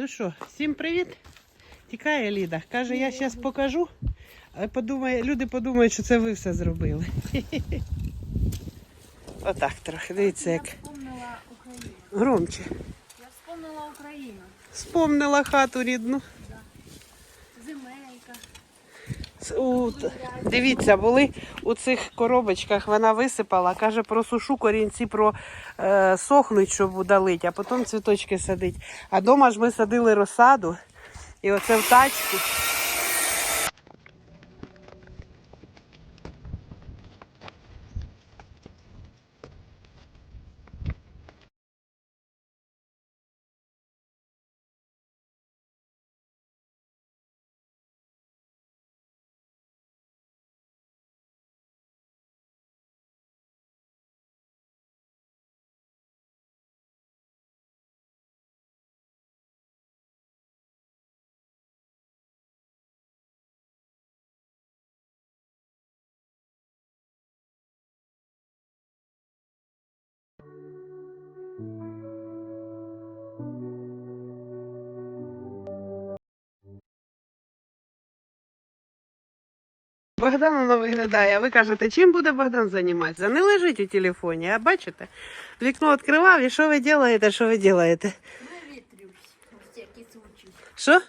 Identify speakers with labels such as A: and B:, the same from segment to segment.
A: Ну що, всім привіт. Тікає Ліда. Каже, я зараз покажу. А подумає, люди подумають, що це ви все зробили. Отак трохи. Дивіться, як громче.
B: Я вспомнила Україну.
A: Вспомнила хату рідну. Дивіться, були у цих коробочках, вона висипала, каже, просушу корінці про е, сохнуть, щоб удалить, а потім цвіточки садить. А вдома ж ми садили розсаду, і оце в тачку. Богдан воно виглядає, а ви кажете, чим буде Богдан займатися? Не лежить у телефоні, а бачите? Вікно відкривав і що ви робите, що ви робите? Що?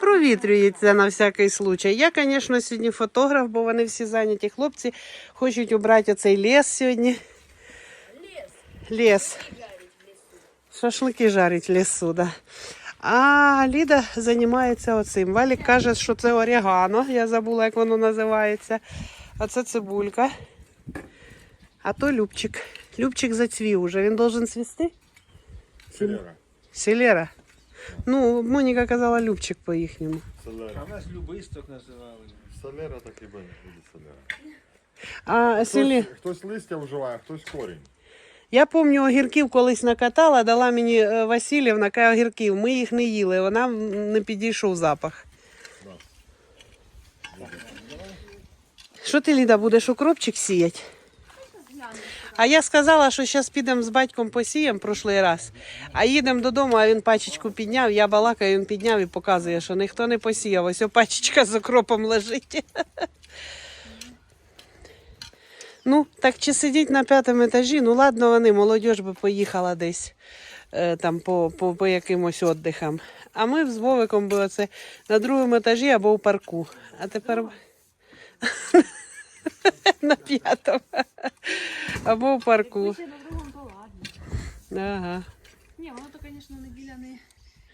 A: Провітрюється на всякий случай. Я, звісно, сьогодні фотограф, бо вони всі зайняті. Хлопці хочуть убрати оцей ліс сьогодні.
B: Ліс.
A: Ліс. Шашлики жарить в лісу, да. А Ліда займається оцим. Валік каже, що це орегано. Я забула, як воно називається. А це цибулька. А то Любчик. Любчик зацвів уже. Він должен цвісти?
C: Селера.
A: Селера. Ну, Моніка казала Любчик по-їхньому.
C: Селера.
D: А нас любисток називали.
C: Селера так і буде селера.
A: А селі...
C: Хтось, хтось листя вживає, хтось корінь.
A: Я пам'ятаю, огірків колись накатала, дала мені е, Васильівна каже, огірків. Ми їх не їли, вона не підійшов запах. Що ти, Ліда, будеш укропчик сіяти? А я сказала, що зараз підемо з батьком посіємо прошлий раз, а їдемо додому, а він пачечку підняв, я балакаю, він підняв і показує, що ніхто не посіяв. Ось пачечка з окропом лежить. Ну, так чи сидіть на п'ятому етажі, ну ладно, вони, молодь би поїхала десь е, там по, по, по якимось віддихам. А ми з Вовиком би оце на другому етажі або у парку. А тепер на п'ятому. Або у парку. Ага.
B: Ні, воно то, звісно, неділя не...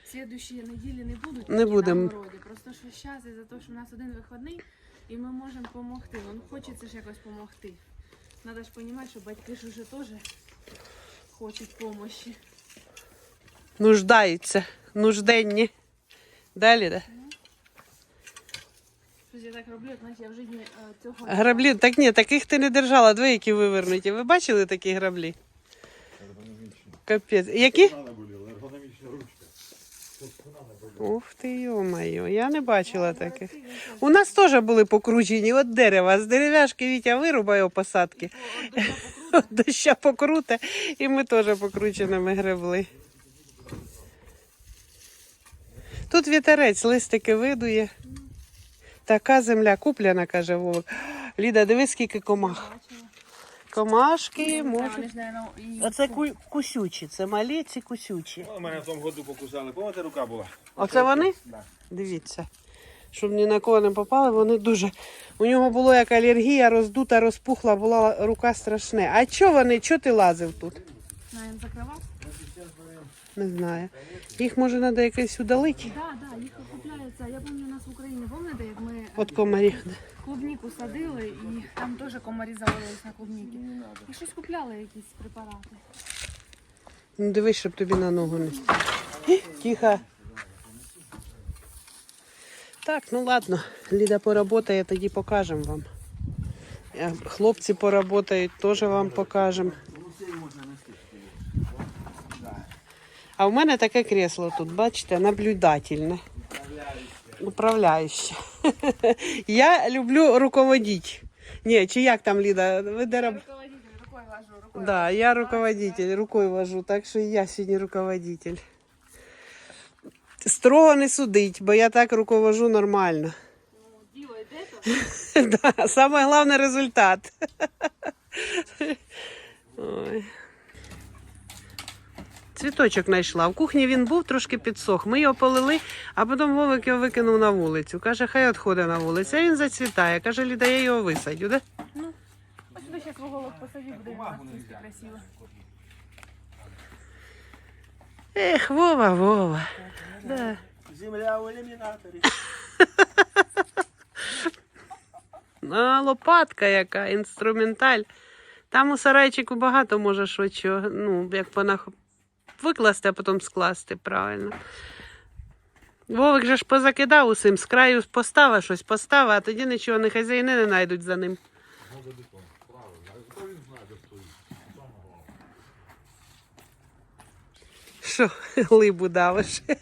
B: Слідущі неділі не будуть.
A: Не будем.
B: на городі. Просто що зараз, із-за того, що у нас один вихідний, і ми можемо допомогти. Ну, хочеться ж якось допомогти. Треба ж розуміти, що батьки ж уже теж хочуть допомоги.
A: Нуждаються. Нужденні. Далі, да?
B: Щось я так роблю, як наче я в житті е, цього...
A: Граблі, так ні, таких ти не держала, дві, які вивернуті. Ви бачили такі граблі? Капець. Які?
C: Спина
A: Ух ти, йо-моє, я не бачила таких. У нас теж були покручені від дерева. З дерев'яшки Вітя вирубає посадки. Доща покруте, і ми теж покрученими гребли. Тут вітерець, листики видує. Така земля куплена, каже Вовик. Ліда, дивись, скільки комах. Комашки можуть.
B: Наверно, і...
A: Оце ку- кусючі, це малі, ці кусючі.
D: У мене в тому году покусали. Пам'ятаєте, рука була?
A: Оце вони?
D: Да.
A: Дивіться. Щоб ні на кого не попали, вони дуже. У нього було як алергія, роздута, розпухла, була рука страшне. А чого вони? Чого ти лазив тут?
B: Наверно, закривав?
A: Не знаю. Їх може треба якось удалити.
B: Так, да, да, їх купляються. Я пам'ятаю, у нас в Україні, пам'ятаєте, як ми
A: От комарів.
B: Клубніку садили і там теж комарі завалились на клубніки. І щось купляли якісь препарати.
A: Ну дивись, щоб тобі на ногу не Тихо. Так, ну ладно. Ліда поработає, тоді покажемо вам. Е, Хлопці поработають, теж вам покажемо. А в мене таке кресло тут, бачите, наблюдательне. Управляюще. Я люблю руководити. Ні, чи як там, Ліда? Ви де роб-
B: Руководитель, рукою вожу, рукою.
A: Да, я руководитель, рукой вожу, так що і я сьогодні руководитель. Строго не судить, бо я так руковожу нормально.
B: Ну, діло йде то.
A: Да, Саме головне результат. Ой. Цвіточок знайшла. В кухні він був, трошки підсох. Ми його полили, а потім Вовик його викинув на вулицю. Каже, хай відходить на вулицю. А він зацвітає. Каже, Ліда, я його висадю, да?
B: Ось сюди зараз вуголок посадю, буде красиво.
A: Ех, Вова, Вова. Да.
D: Земля у ілюмінаторі.
A: А, лопатка яка, інструменталь. Там у сарайчику багато може що, ну, як понах... викласти, а потім скласти правильно. Вовик же ж позакидав усім, з краю постава щось постава, а тоді нічого, не хазяїни не знайдуть за ним. Що, либу давиш?
B: Хотіла,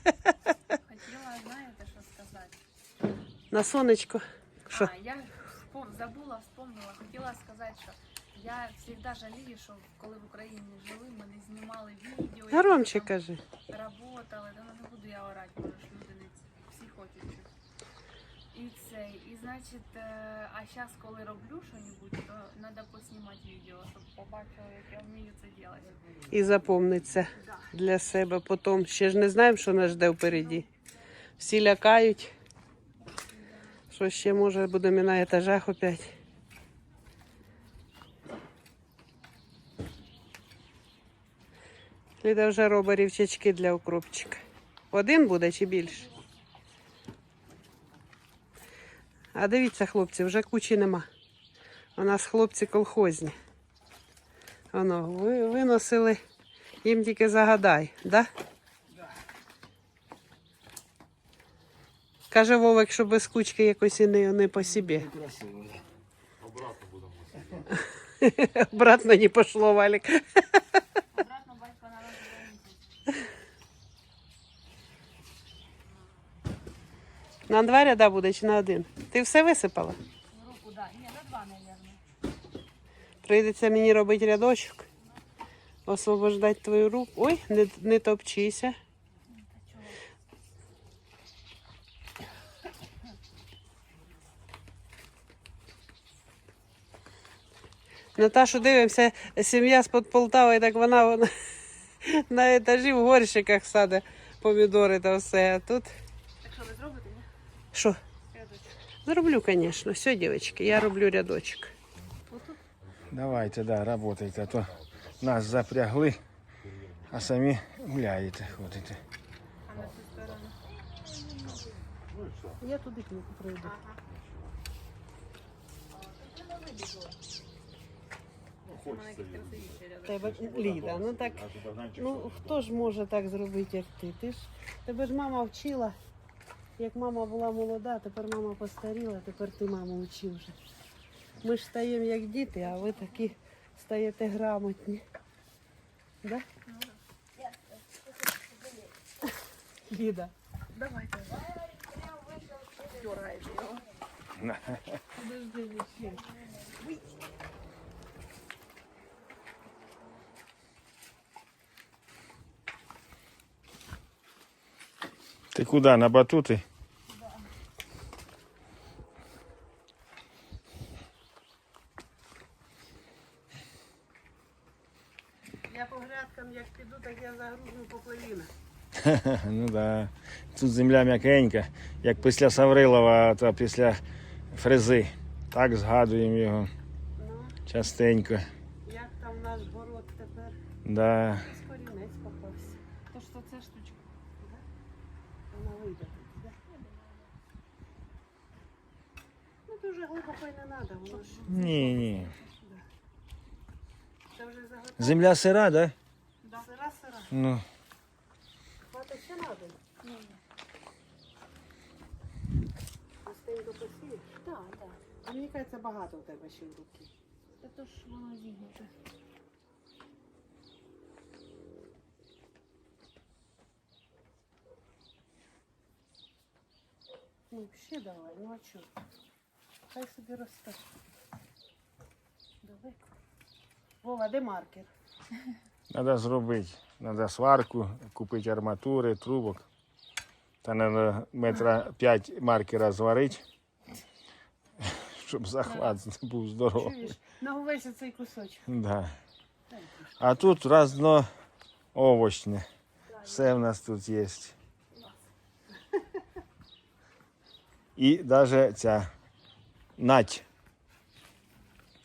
B: знаєте, що сказати?
A: На сонечко. Що?
B: А, я забула, вспомнила. Хотіла сказати, що я завжди жалію, що коли в Україні жили, ми не знімали відео.
A: Громче кажи.
B: Работали, да ну не буду я орати, бо ж люди не всі хочуть. І цей, і значить, е, а зараз, коли роблю щось, то треба поснімати відео, щоб побачили, як я вмію це робити.
A: І запомниться
B: Да.
A: для себе потім. Ще ж не знаємо, що нас жде впереді. Всі лякають. Що ще може будемо на етажах опять. Ліда вже робить рівчачки для укропчика. Один буде чи більше? А дивіться, хлопці, вже кучі нема. У нас хлопці колхозні. Воно, ви, виносили, їм тільки загадай, да? Каже Вовик, що без кучки якось і не, не по собі.
C: Обратно будемо.
A: Обратно не пошло, Валік.
B: Обратно батько на розвитку.
A: На два ряда буде чи на один? Ти все висипала?
B: Руку, да. Ні, на два, мабуть.
A: Прийдеться мені робити рядочок. Освобождати твою руку. Ой, не, не топчися. Наташу дивимося, сім'я з-під Полтави, так вона, вона на етажі в горщиках саде помідори та все. А тут
B: що?
A: Зроблю, звісно. Все, дівчатки, я роблю рядочок.
E: Давайте, да, работайте, а то нас запрягли, а самі гуляєте, ходите.
A: Я туди пройду.
B: Красивіша рядочок.
A: Тебе Ліда, ну так. Ну хто ж може так зробити, як ти? Ти ж тебе ж мама вчила. Як мама була молода, тепер мама постаріла, тепер ти маму вчи вже. Ми ж стаємо як діти, а ви такі стаєте грамотні. Да? Ліда.
B: Давайте. Дергаєш його.
A: Подожди,
E: куди, на батути?
A: Я по грядкам як піду, так я загружу по коліна.
E: Ну да. Тут земля м'якенька, як після Саврилова, то після фрези. Так згадуємо його
A: Ну,
E: частенько.
A: як там наш город тепер?
E: Да.
A: З корінець попався.
B: То що це штучка?
A: Вона вийде да? Ну дуже глибоко й не треба, воно ж
E: Ні, ні.
A: це вже заготовлено.
E: Земля сира, да?
A: Да. Сира, сира.
E: Ну.
A: Хватить ще надо.
B: Ні, Так, так.
A: А мені кажеться, багато у тебе ще в руки.
B: Та то ж воно зігнуте.
A: Ну, ще давай, ну а чого? Хай собі росте. Далеко. Вова, де маркер?
E: Треба зробити. Треба сварку, купити арматури, трубок. Та треба метра 5 маркера зварити, щоб захват був здоровий.
A: Чуєш? На цей кусочок.
E: Да. А тут разно овочне. Все в нас тут є. І навіть ця нать.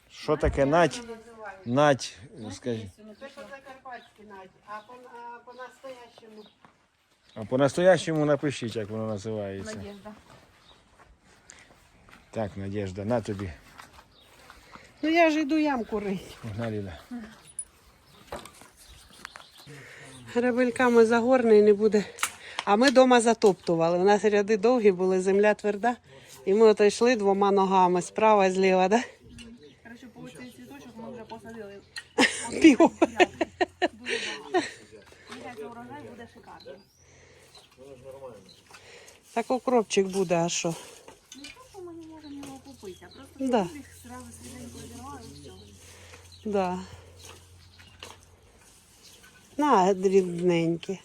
E: Що таке нать? Нать, скажи.
A: Це по-закарпатськи навіть, а по- а по-настоящему.
E: А по-настоящему напишіть, як воно називається.
B: Надежда.
E: Так, Надежда, на тобі.
A: Ну я ж йду ямку рить.
E: Погнали.
A: Грабельками загорне і не буде. А ми вдома затоптували. У нас ряди довгі були, земля тверда. І ми ото йшли двома ногами, справа і зліва, да?
B: Коротше, по цей цвіточок ми вже посадили.
A: Пів.
B: Дуже багато. Мені урожай буде шикарний.
A: Так окропчик буде, а що?
B: Не то, що ми не можемо його купити, а просто
A: Да.
B: їх зразу свіженько зірвали і все.
A: Да. На, дрібненькі.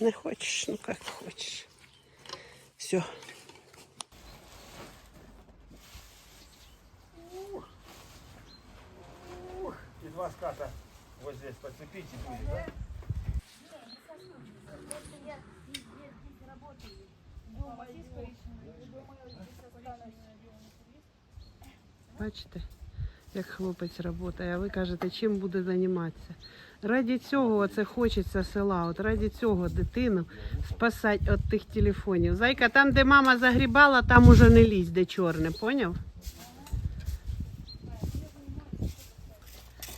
A: Не хочеш, ну як хочеш. Все.
E: І два ската ось здесь поцепіть і буде, так?
A: Бачите, як хлопець працює, а ви кажете, чим буде займатися. Раді цього це хочеться села, от раді цього дитину спасати від тих телефонів. Зайка, там, де мама загрібала, там уже не лізь, де чорне, поняв?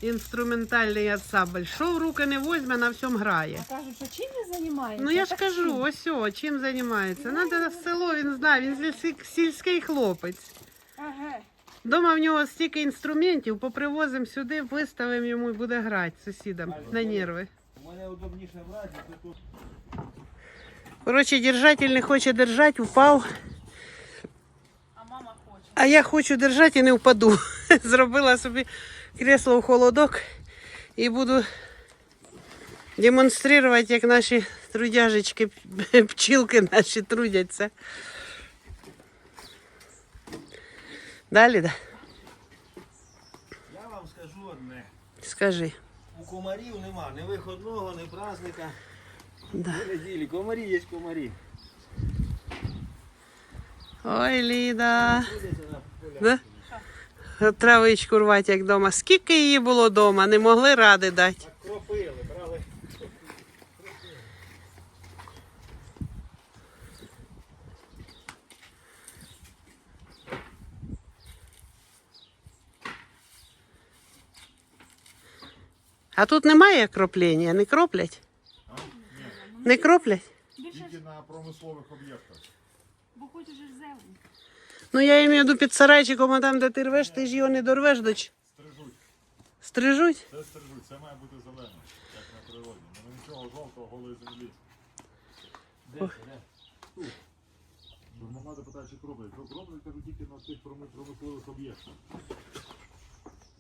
A: Інструментальний ансамбль. Що в руки не возьме, на всьому грає.
B: Кажуть, що чим він займається?
A: Ну я ж кажу, ось о, чим займається. Надо в село, він знає, він сільський хлопець.
B: Ага.
A: Дома в нього стільки інструментів, попривозимо сюди, виставимо йому і буде грати сусідам на нерви.
E: У мене удобніше брати, то тут.
A: Коротше, держатель не хоче держати, впав.
B: А мама хоче.
A: А я хочу держати і не впаду. Зробила собі кресло в холодок і буду демонструвати, як наші трудяжечки, пчілки наші трудяться. Далі, да?
E: Я вам скажу одне.
A: Скажи.
E: У комарів нема ні виходного, ні праздника.
A: Да.
E: Ні неділі. Комарі є комарі.
A: Ой, Ліда. Да? Травичку рвати, як вдома. Скільки її було вдома, не могли ради дати. А тут немає кроплення, не кроплять? Не кроплять?
C: Тільки на промислових об'єктах.
B: Бо хочеш землю.
A: Ну я маю в під сарайчиком, а там, де ти рвеш, ти ж його не дорвеш до ч-
C: Стрижуть.
A: Стрижуть?
C: Це стрижуть. Це має бути зелено, як на природі. Ну нічого жовтого голої землі.
E: Де де?
C: Бо мама питає, чи кроплять. Кроплять, кажу, тільки на цих промислових об'єктах.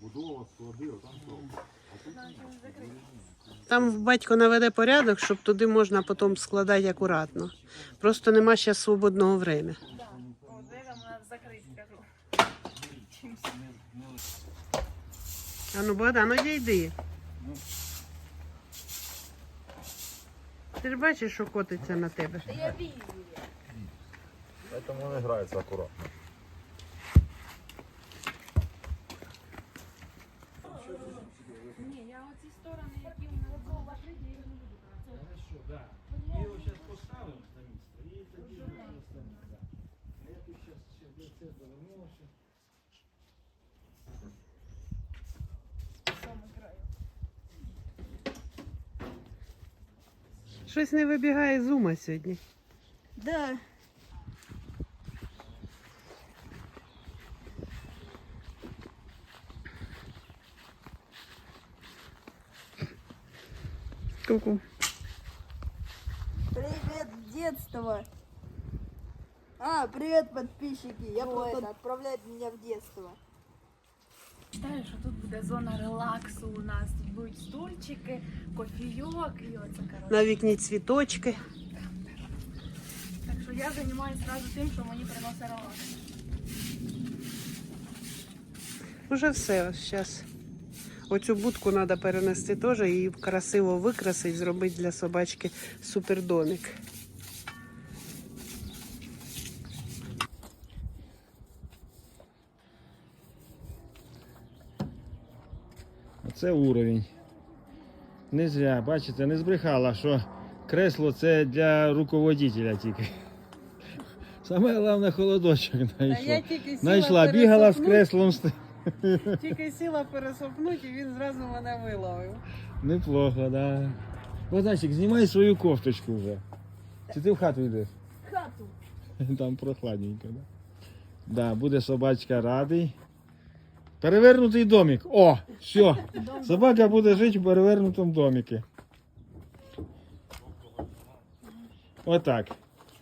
C: Будова, склади, отам кроплять.
A: Там батько наведе порядок, щоб туди можна потім складати акуратно. Просто нема ще свободного времени. А ну Богдан, ну йди. Ти ж бачиш, що котиться на тебе.
C: Поэтому он играется аккуратно.
B: Ні, я оці сторони, які у нас було закриті, я їх не буду брати.
E: Хорошо, да. Ми його зараз поставимо на місце і тоді вже останемо. Да. А я тут зараз ще до це довернувся.
A: Щось не вибігає з ума сьогодні.
B: Да.
A: Ку-ку.
F: Привет, детство! А, привет, подписчики! Я просто отправляет меня в детство.
B: Читаю, що тут буде зона релаксу у нас. Тут будуть стульчики, кофійок і оце коротше.
A: На вікні цвіточки.
B: я займаюся одразу тим, що мені приносить релакс.
A: Уже все ось зараз. Оцю будку треба перенести теж і красиво викрасити, зробити для собачки супердомик.
E: Оце уровень. Не зря, бачите, не збрехала, що кресло це для руководителя тільки. Саме головне холодочок знайшла.
A: тільки
E: Знайшла, бігала з креслом.
A: Тільки сіла пересопнути, і він зразу мене виловив.
E: Неплохо, да. Богданчик, знімай свою кофточку вже. Чи ти в хату йдеш?
F: В Хату.
E: Там прохладненько, да? Да, буде собачка радий. Перевернутий домик. О, все. Собака буде жити в перевернутому домикі. Отак.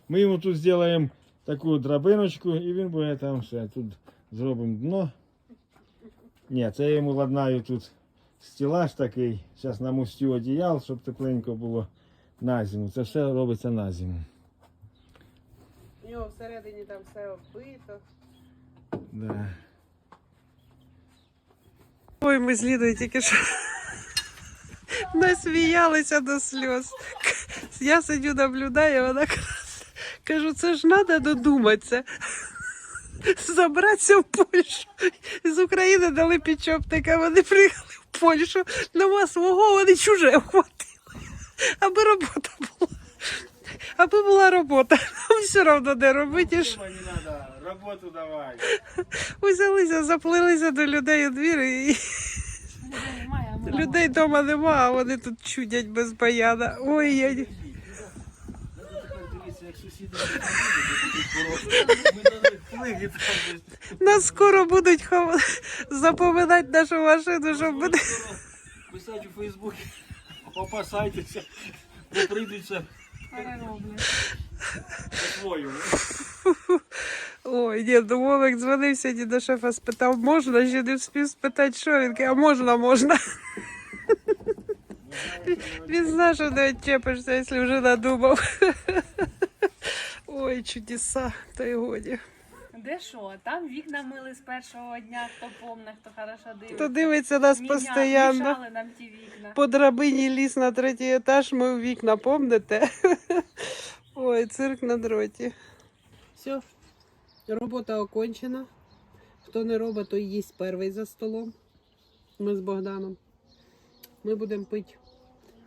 E: Ми йому тут зробимо таку драбиночку і він буде там все. Тут зробимо дно. Ні, це я йому ладнаю тут стілаж такий. Зараз намустю одіял, щоб тепленько було на зиму. Це все робиться на зиму.
A: У нього всередині там все оббито.
E: Да.
A: Ой, ми з Лідою тільки що насміялися до сльоз. Я сидю, наблюдаю, вона каже, кажу, це ж треба додуматися. Забратися в Польщу. З України дали пічоптика, вони приїхали в Польщу, нема свого, вони чуже вхватили. Аби робота була. Аби була робота, нам все одно де робити. що.
E: Роботу давай.
A: Взялися, заплилися до людей у двір і людей вдома нема, а вони тут чудять без баяна. Ой, я... не-
D: Дивіться, як сусіди
A: нас скоро будуть хов... запоминати нашу машину, щоб ми...
D: писати у Фейсбуці, опасайтеся, бо прийдуться свою.
A: Ой, ні, ну Вовик дзвонив сьогодні до шефа, спитав, можна, ще не встиг спитати, що він каже, а можна, можна. Він знає, що не відчепишся, якщо вже надумав. Ой, чудеса, та й годі.
B: Де що? Там вікна мили з першого дня, хто помне, хто хорошо дивиться.
A: Хто дивиться нас
B: Міня-
A: постійно.
B: Нам ті вікна.
A: По драбині ліс на третій етаж, ми у вікна, помните? Ой, цирк на дроті. Все, робота окончена. Хто не робить, той їсть перший за столом. Ми з Богданом. Ми будемо пити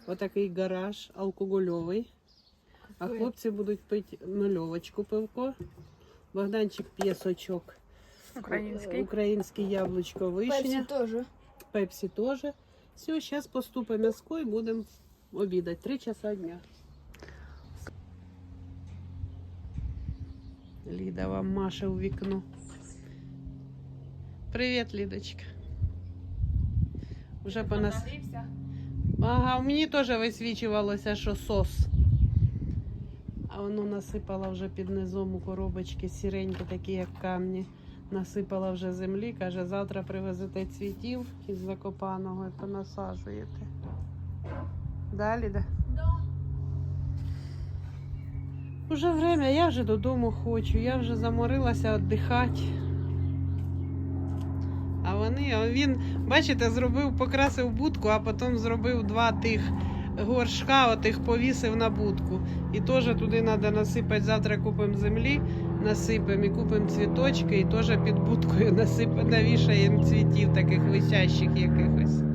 A: отакий гараж алкогольовий. А хлопці будуть пити нульовочку пивко. Богданчик п'є сочок.
B: Український.
A: Українське яблучко вишня.
F: Пепси тоже.
A: Пепсі теж. Все, зараз поступимо м'яско і будемо обідати. Три часа дня. Ліда вам маше у вікно. Привіт, Лідочка. Вже по нас. Ага, у мені теж висвічувалося, що сос. Воно насипала вже під низом у коробочки сіренькі, такі як камні. Насипала вже землі, каже, завтра привезете цвітів із Закопаного і понасаджуєте. Далі, да?
F: Да.
A: Уже время, я вже додому хочу, я вже заморилася віддихати. А вони, а він, бачите, зробив, покрасив будку, а потім зробив два тих горшка, отих повісив на будку. І теж туди треба насипати. Завтра купимо землі, насипемо і купимо цвіточки, і теж під будкою насипемо, навішаємо цвітів таких висящих якихось.